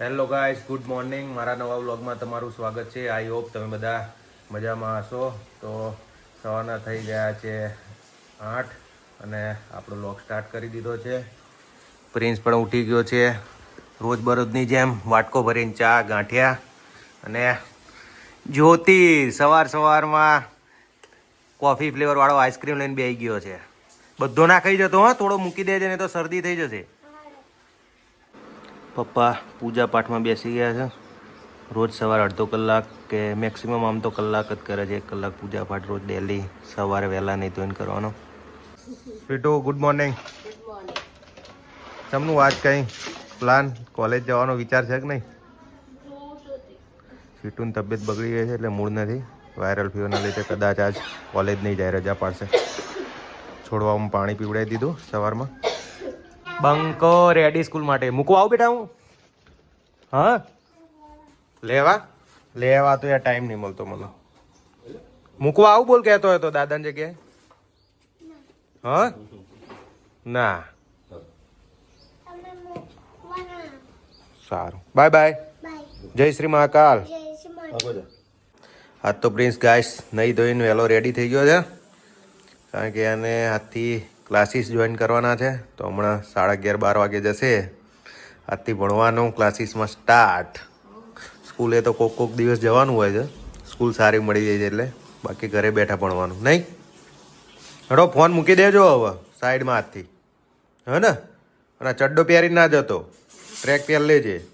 Hello guys good morning મારા નવા વ્લોગમાં તમારું સ્વાગત છે. આઈ હોપ તમે બધા મજામાં હશો. તો સવારના થઈ ગયા છે આઠ અને આપણો વ્લોગ સ્ટાર્ટ કરી દીધો છે. પ્રિન્સ પણ ઉઠી ગયો છે. રોજબરોજની જેમ વાટકો ભરીને ચા ગાંઠિયા. અને જ્યોતિ સવાર સવારમાં કોફી ફ્લેવરવાળો આઈસ્ક્રીમ લઈને બેસી ગયો છે. બધો ના ખાઈ જતો હા, થોડો મૂકી દેજે, નહીં તો શરદી થઈ જશે. પપ્પા પૂજા પાઠમાં બેસી ગયા છે. રોજ સવારે અડધો કલાક કે મેક્સિમમ આમ તો કલાક જ કરે છે. એક કલાક પૂજા પાઠ રોજ ડેલી સવારે વહેલા નહીં તો એને કરવાનો. પીટુ ગુડ મોર્નિંગ તમનું આજ કંઈ પ્લાન કોલેજ જવાનો વિચાર છે કે નહીં? પીટુની તબિયત બગડી ગઈ છે એટલે મૂળ નથી. વાયરલ ફીવરના લીધે કદાચ આજ કોલેજ નહીં જાય, રજા પાડશે. છોડવામાં પાણી પીવડાવી દીધું સવારમાં. બંકો રેડી સ્કૂલ માટે. મૂકવા આવું બેટા હું? હા? લેવા? લેવા તો યાર ટાઈમ નહીં મળતો મને. મૂકવા આવું બોલ કહેતો હોય તો દાદાની જગ્યાએ. હા? ના. સારું. બાય બાય જય શ્રી મહાકાલ. આજ તો પ્રિન્સ ગાઈસ નહીં ધોઈને વહેલો રેડી થઈ ગયો છે. કારણ કે એને આજથી ક્લાસીસ જોઈન કરવાના છે. તો હમણાં સાડા અગિયાર, બાર વાગે જશે. આજથી ભણવાનું ક્લાસીસમાં સ્ટાર્ટ સ્કૂલે તો કોક કોક દિવસ જવાનું હોય છે. સ્કૂલ સારી મળી જાય છે એટલે બાકી ઘરે બેઠા ભણવાનું. નહીં? હડો ફોન મૂકી દેજો હવે સાઈડમાં હાથથી હે ને? અને ચડ્ડો પહેરી ના જતો. ટ્રેક પહેર લેજે.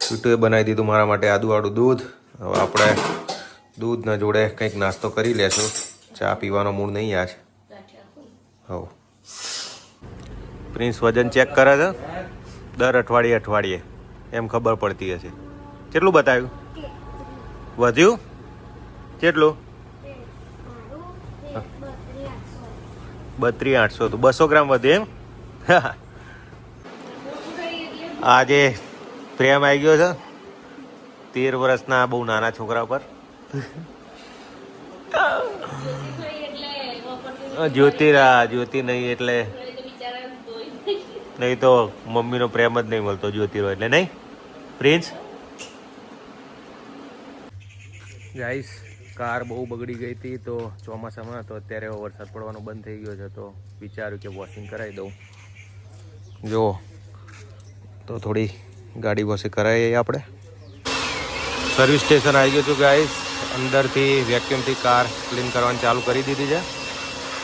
છૂટુએ બનાવી દીધું મારા માટે આદુવાળું દૂધ. હવે આપણે દૂધના જોડે કંઈક નાસ્તો કરી લેશું. ચા પીવાનો મૂડ નહીં આજ હવ. પ્રિન્સ વજન ચેક કરે છે? દર અઠવાડિયે અઠવાડિયે. એમ ખબર પડતી હશે. કેટલું બતાવ્યું? વધ્યું? કેટલું? બત્રીસ આઠસો. તો બસો ગ્રામ વધે એમ? આજે પ્રેમ આવી ગયો છે. તેર વર્ષના બહુ નાના છોકરા પર. જ્યોતિરા, જ્યોતિ નહીં એટલે નહીં તો મમ્મીનો પ્રેમ જ નહીં મળતો જ્યોતિરો એટલે, નહીં? પ્રિન્સ? ગાઈસ, કાર બહુ બગડી ગઈ હતી તો ચોમાસામાં તો અત્યારે વરસાદ પડવાનો બંધ થઈ ગયો છે તો વિચાર્યું કે વોશિંગ કરાવી દઉં. જો તો થોડી ગાડી વોશિંગ કરાવીએ આપણે. સર્વિસ સ્ટેશન આવી ગયું છું ગાઈસ. અંદરથી વેક્યુમથી કાર ક્લીન કરવાની ચાલુ કરી દીધી છે.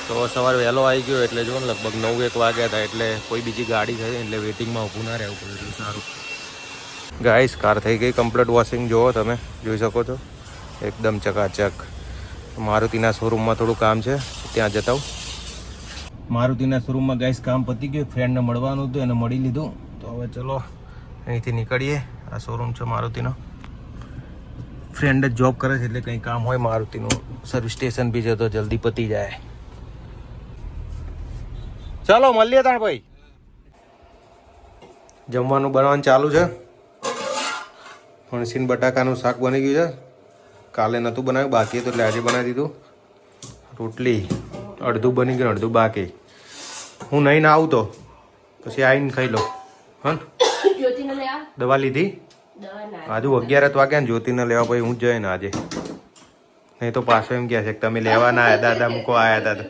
તો સવારે વહેલો આવી ગયો એટલે જો લગભગ નવ, એક વાગ્યા હતા એટલે કોઈ બીજી ગાડી થઈ એટલે વેટિંગમાં ઊભું ના રહેવું પડે સારું. ગાઈસ કાર થઈ ગઈ કમ્પ્લીટ વોશિંગ જુઓ તમે, જોઈ શકો છો? એકદમ ચકાચક. મારુતિના શોરૂમમાં થોડું કામ છે, ત્યાં જતા મારુતિના શોરૂમમાં ગાઈસ કામ પતી ગયું ફ્રેન્ડને મળવાનું હતું, એને મળી લીધું. તો હવે ચલો, અહીંથી નીકળીએ. આ શોરૂમ છે મારુતિનો. ફ્રેન્ડ જ જોબ કરે છે એટલે કંઈ કામ હોય મારુતિનું. સર્વિસ સ્ટેશન બી છે તો જલ્દી પતી જાય. ચાલો મળીએ તાણ ભાઈ. જમવાનું બનાવવાનું ચાલુ છે. ફણસીન બટાકાનું શાક બની ગયું છે. કાલે નહોતું બનાવ્યું બાકી હતું એટલે આજે બનાવી દીધું. રોટલી અડધું બની ગયું અડધું બાકી. હું નહીં ના આવું તો પછી આવીને ખાઈ લો હા જ્યોતિને લઈ આવ. દવા લીધી? આજુ અગિયાર વાગ્યા ને જ્યોતિને લેવા પછી હું જ જઈએ ને આજે. નહીં તો પાછો એમ કહે છે કે તમે લેવા ના આવ્યા દાદા મૂકો આવ્યા હતા તો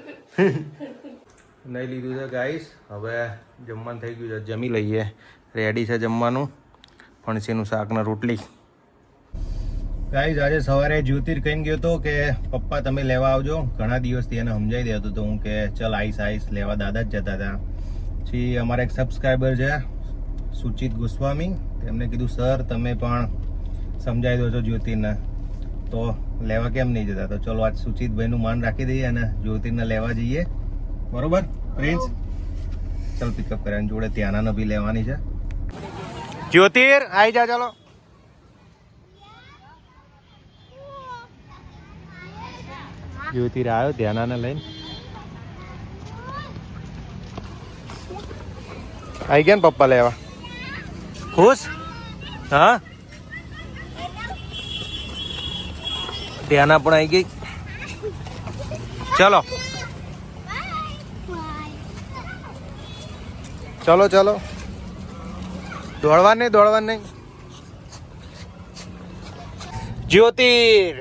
નહીં લીધું છે ગાઈસ હવે જમવાનું થઈ ગયું છે. જમી લઈએ. રેડી છે જમવાનું. ફણસીનું શાકના રોટલી. ગાઈસ આજે સવારે જ્યોતિર કહીને ગયો હતો કે, પપ્પા, તમે લેવા આવજો. ઘણા દિવસથી એને સમજાવી દેતો હતો હું કે, ચલ, આઈસ આઈસ, લેવા દાદા જ જતા હતા. પછી અમારા એક સબસ્ક્રાઈબર છે, સુચિત ગોસ્વામી. તેમણે કીધું, સર, તમે પણ સમજાવી દો છો જ્યોતિને તો લેવા કેમ નહીં જતા? તો ચલો, આજ સુચિતભાઈનું માન રાખી દઈએ અને જ્યોતિને લેવા જઈએ. બરોબર? પ્રિન્સ ચાલ પિકઅપ કર્યા જોડે ત્યાંના બી લેવાની છે. જ્યોતિર આવી જા ચાલો. જ્યોતિર આવ્યો ધ્યાનાને લઈને. આવી ગયા ને પપ્પા લેવા. ખુશ? હા? ધ્યાના પણ આવી ગઈ. ચલો. ચલો ચલો. દોડવા નહીં દોડવા નહીં. જ્યોતિર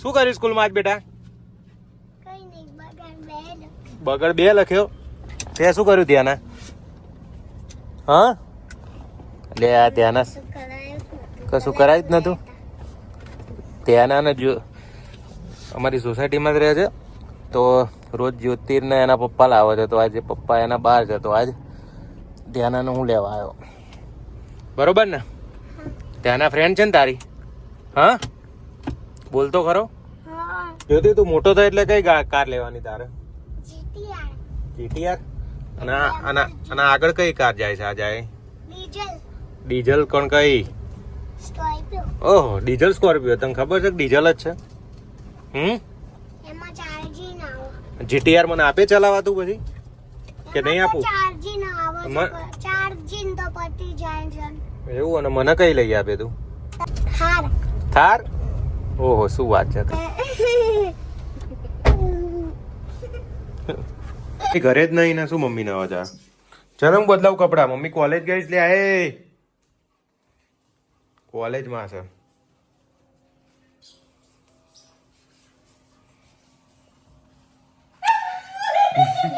શું કર્યું સ્કૂલમાં આજ બેટા? બગડ બે લખ્યો? તે શું કર્યું ત્યાંના હા? લે આ ત્યાંના કશું કરાયું જ નતું ત્યાંના ને જો અમારી સોસાયટીમાં જ રહે છે. તો રોજ જ્યોતિર્ને એના પપ્પા લાવે છે. તો આજે પપ્પા એના બહાર છે. તો આજ ત્યાંનાને હું લેવા આવ્યો. બરોબર ને? ત્યાંના ફ્રેન્ડ છે ને તારી? હા? બોલતો ખરો. જ્યોતિ તું મોટો થાય એટલે કઈ કાર લેવાની તારે? જીટીઆર. જીટીઆર? અને આના અને અને આગળ કઈ કાર જાય છે? આ જાય? ડીઝલ. ડીઝલ કોણ કઈ? ઓહો ડીઝલ સ્કોર્પિયો. તને ખબર છે કે ડીઝલ જ છે? હમ? જીટીઆર મને આપે ચલાવવા તું પછી? કે નહીં આપું? ચાર્જિંગ આવે તો પતી જાય છે. એવું? અને મને કઈ લઈ આપે તું? થાર. થાર? ઓહો શું વાત છે? એ ઘરે જ નહીં ને શું મમ્મી ના હતા ચલો હું બદલાવ કપડા. મમ્મી કોલેજ ગઈ છે લે આય કોલેજમાં છે.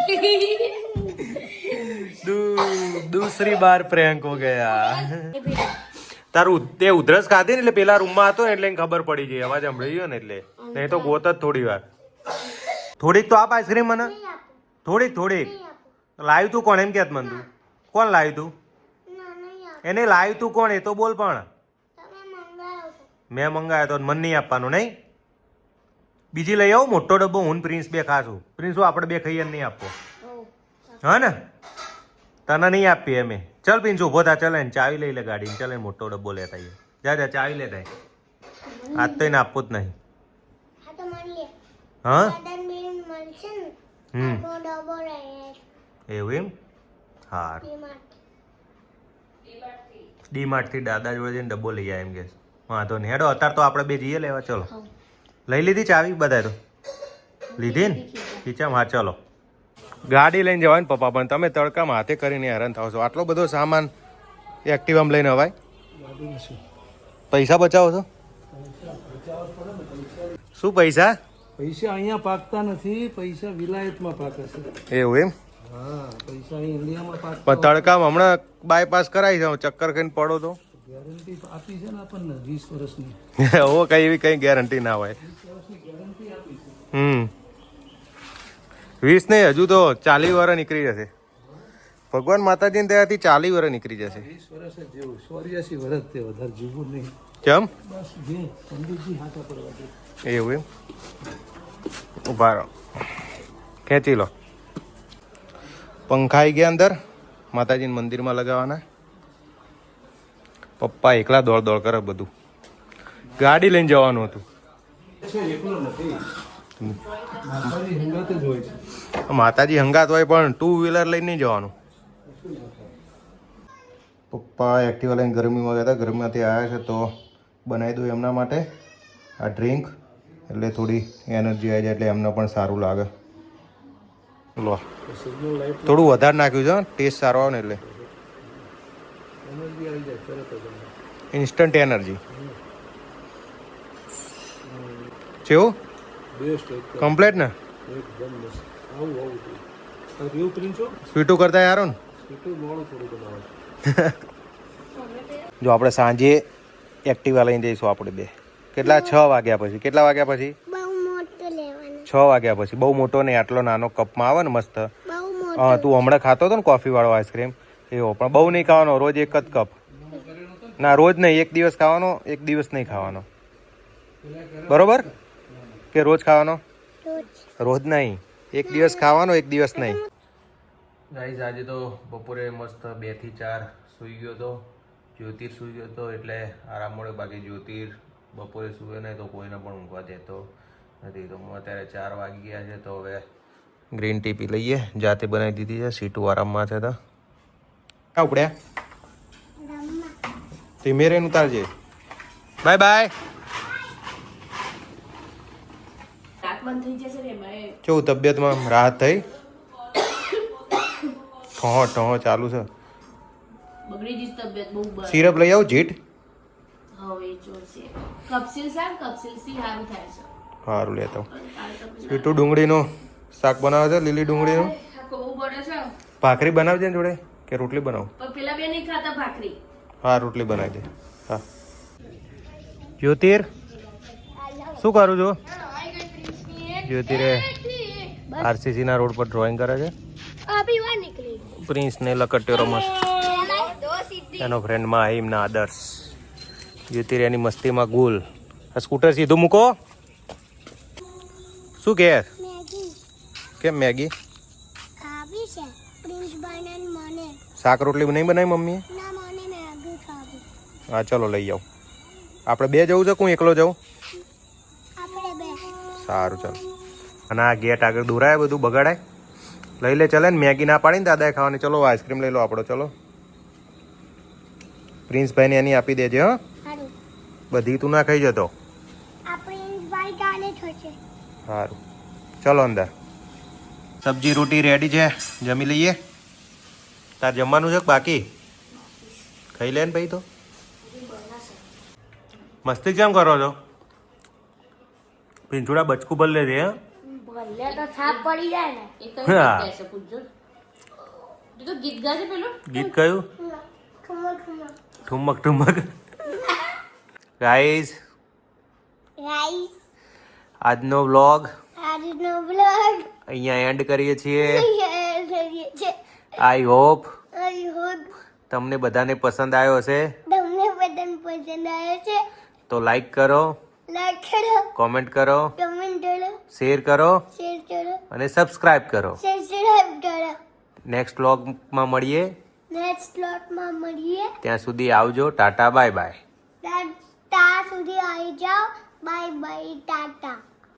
દુ- દૂસરી બાર પ્રેન્ક હો ગયા. તારું તે ઉધરસ ખાધી ને એટલે પેલા રૂમમાં હતો એટલે ખબર પડી ગઈ અવાજ સંભળાઈ ગયો ને એટલે. નહીં તો ગોત જ થોડી વાર. થોડીક તો આપ આઈસ્ક્રીમ મને. થોડીક થોડીક. લાવ્યું તું કોણ એમ કેત મન તું કોણ લાવ્યું તું? આપે એને લાવ્યું તું કોણ? એ તો બોલ પણ. મેં મંગાવ્યો તો મન નહીં આપવાનું નહીં? બીજી લઈ આવું મોટો ડબ્બો હું પ્રિન્સ બે ખાશું. પ્રિન્સ આપણે બે ખાઈએ નહીં આપવો. હા ને? તને નહીં આપીએ અમે. ચલ પ્રિન્સ ઊભો થા ચલે ને ચાવી લઈ લે ગાડી ચલે મોટો ડબ્બો લેતા આવીએ જા જા ચાવી લેતા. આજ તો એને આપવું જ નહીં. હા તો મળીએ હા? દાદા બેન મળશે ને હમ. એવું એમ? હાર. ડીમાર્ટ ડીમાર્ટ દાદા જોડે જઈને ડબ્બો લઈ આય એમ કે વાંધો નહીં. હેડો અત્યારે તો આપણે બે જઈએ લેવા. ચલો. લઈ લીધી ચાવી બધા તો? લીધી ને? ખીચામ? હા ચલો. ગાડી લઈને જવાય ને પપ્પા પણ તમે તડકામાં હાથે કરીને હેરાન થાવ છો. આટલો બધો સામાન એક્ટિવામાં લઈને અવાય? પૈસા બચાવો છો? શું પૈસા? પૈસા અહીંયા પાકતા નથી પૈસા વિલાયતમાં પાકે છે. એવું એમ? પણ તડકામાં હમણાં બાયપાસ કરાવી જાઉં ચક્કર ખાઈને પડો તો. ગેરંટી આપી છે ને આપણને વીસ વર્ષની. ઓ કઈ એવી કઈ ગેરંટી ના હોય. હમ. વીસ નહીં હજુ તો ચાલી વર્ષ નીકળી જશે. ભગવાન માતાજીને દયાથી ચાલી વર્ષ નીકળી જશે. વીસ વર્ષ જ જેવું ચોર્યાસી વર્ષ તે વધારે જીવવું નહીં. કેમ? બસ જે પંડિતજી હાથા પડવા એવું એમ? ઊભા રહો. ખેંચી લો. પંખા આવી ગયા અંદર. માતાજીના મંદિરમાં લગાવવાના. પપ્પા એકલા દોડ દોડ કરે બધું. ગાડી લઈને જવાનું હતું. માતાજી હિંગત હોય પણ ટુ વ્હીલર લઈને નહીં જવાનું. પપ્પા એક્ટિવા લઈને ગરમીમાં ગયા હતા. ગરમીમાંથી આવ્યા છે તો બનાવી દઉં એમના માટે આ ડ્રિંક એટલે થોડી એનર્જી આવી જાય એટલે એમને પણ સારું લાગે. લો થોડું વધારે નાખ્યું છે ટેસ્ટ સારો આવે ને એટલે. ઇન્સ્ટન્ટ એનર્જી કેવું બેસ્ટ કમ્પ્લેટ ને? એકદમ મસ્ત. આવું આવું સ્વીટું કરતા યારો ને. એટલું મોડું થોડું બનાવે. જો આપણે સાંજે એક્ટિવા લઈને જઈશું આપણે બે. કેટલા? છ વાગ્યા પછી. કેટલા વાગ્યા પછી? બહુ મોટું લેવાનું. છ વાગ્યા પછી. બહુ મોટો નહીં આટલો નાનો કપમાં આવે ને મસ્ત. હા તું હમણાં ખાતો હતો ને કોફી વાળો આઈસ્ક્રીમ એવો પણ બહુ નહીં ખાવાનો રોજ એક જ કપ. ના રોજ નહીં એક દિવસ ખાવાનો એક દિવસ નહીં ખાવાનો. બરોબર? કે રોજ ખાવાનો? રોજ. નહીં. એક દિવસ ખાવાનો એક દિવસ નહીં. ગાઈઝ આજે તો બપોરે મસ્ત બેથી ચાર સૂઈ ગયો તો જ્યોતિર સૂઈ ગયો તો એટલે આરામ મળ્યો. બાકી જ્યોતિર બપોરે સૂવે નહીં તો કોઈને પણ ઊંઘવા દેતો નથી. તો હું અત્યારે ચાર વાગી ગયા છે તો હવે ગ્રીન ટી પી લઈએ. જાતે બનાવી દીધી છે સીટું આરામમાં છે તો. ક્યાં ઉપડ્યા? ધીમે રેન ઉતારજે બાય બાય. બંધ થઈ જશે ને એમાં કેવું તબિયતમાં રાહત થઈ? ઠો ઠો ચાલુ છે. બગડી જઈશ તબિયત બહુ સિરપ લઈ આવું જીટ હવે જોશે કપસિલ સાર કપસિલ સી સારું થાય છે. સારું લેતો. સ્વીટુ ડુંગળીનો શાક બનાવે છે લીલી ડુંગળીનું? ભાખરી બનાવજે ને જોડે? કે રોટલી બનાવું? પેલા બે નહીં ખાતા ભાખરી. હા રોટલી બનાવી દે. હા. જ્યોતિર શું કરું છું? જ્યોતિરે આરસીસી ના રોડ પર ડ્રોઈંગ કરે છે. પ્રિન્સ ને લકટ્યો રમસ એનો ફ્રેન્ડમાં હિમ ના આદર્શ જ્યોતિરે એની મસ્તીમાં ગુલ. આ સ્કૂટર સીધું મૂકો. શું કે? કેમ મેગી? ખાવી છે. પ્રિન્સ બનાન મને. શાક રોટલી નહીં બનાવી મમ્મીએ? હા ચલો લઈ જાઓ આપણે બે જવું છે કે હું એકલો જાઉં? સારું ચાલો. અને આ ગેટ આગળ દોરાય બધું બગાડાય. લઈ લે ચલે ને મેગી ના પાડીને દાદાએ ખાવાની. ચલો આઈસ્ક્રીમ લઈ લો આપણો ચલો. પ્રિન્સભાઈને એની આપી દેજે હા. બધી તું ના ખાઈ જતો. સારું ચલો અંદર. સબ્જી રોટી રેડી છે. જમી લઈએ. તાર જમવાનું છે બાકી? ખાઈ લે ને ભાઈ તો. મસ્તી કેમ કરો છો? પિંચુડા બચકું ભલે લેજે હા. ભલે તો થાપ પડી જાય ને. એ તો હા. ગીત ગાશે પૂછજો. તું તો ગીત ગાજે પેલું? ગીત કયું? ઠુમક ઠુમક. ગાઈઝ રાઈસ આજનો વ્લોગ આજનો બ્લોગ અહીંયા એન્ડ કરીએ છીએ. કરીએ છે આઈ હોપ આઈ હોપ તમને બધાને પસંદ આવ્યો હશે. તમને બધાને પસંદ આવે છે. તો લાઈક કરો લાઈક કરો. કોમેન્ટ કરો. કમેન્ટ કરો શેર કરો શેર કરો. અને સબસ્ક્રાઇબ કરો. સબસ્ક્રાઇબ કરો. નેક્સ્ટ વ્લોગમાં મળીએ. નેક્સ્ટ સ્લોટમાં મળીએ. ત્યાં સુધી આવજો. Tata bye bye. ત્યાં સુધી આવી જાઓ. Bye bye tata.